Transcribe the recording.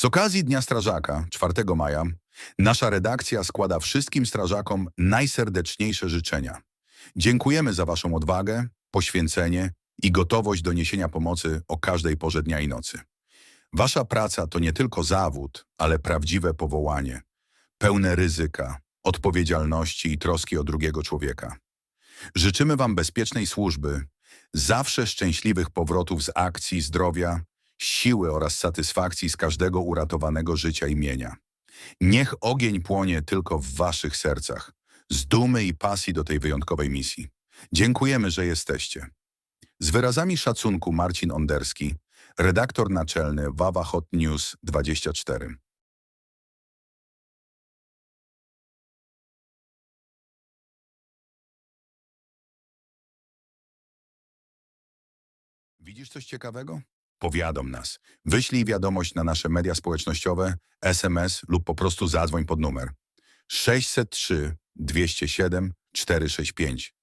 Z okazji Dnia Strażaka 4 maja nasza redakcja składa wszystkim strażakom najserdeczniejsze życzenia. Dziękujemy za Waszą odwagę, poświęcenie i gotowość do niesienia pomocy o każdej porze dnia i nocy. Wasza praca to nie tylko zawód, ale prawdziwe powołanie, pełne ryzyka, odpowiedzialności i troski o drugiego człowieka. Życzymy Wam bezpiecznej służby, zawsze szczęśliwych powrotów z akcji, zdrowia, siły oraz satysfakcji z każdego uratowanego życia i mienia. Niech ogień płonie tylko w Waszych sercach, z dumy i pasji do tej wyjątkowej misji. Dziękujemy, że jesteście. Z wyrazami szacunku Marcin Onderski, redaktor naczelny Wawa Hot News 24. Widzisz coś ciekawego? Powiadom nas. Wyślij wiadomość na nasze media społecznościowe, SMS lub po prostu zadzwoń pod numer 603 207 465.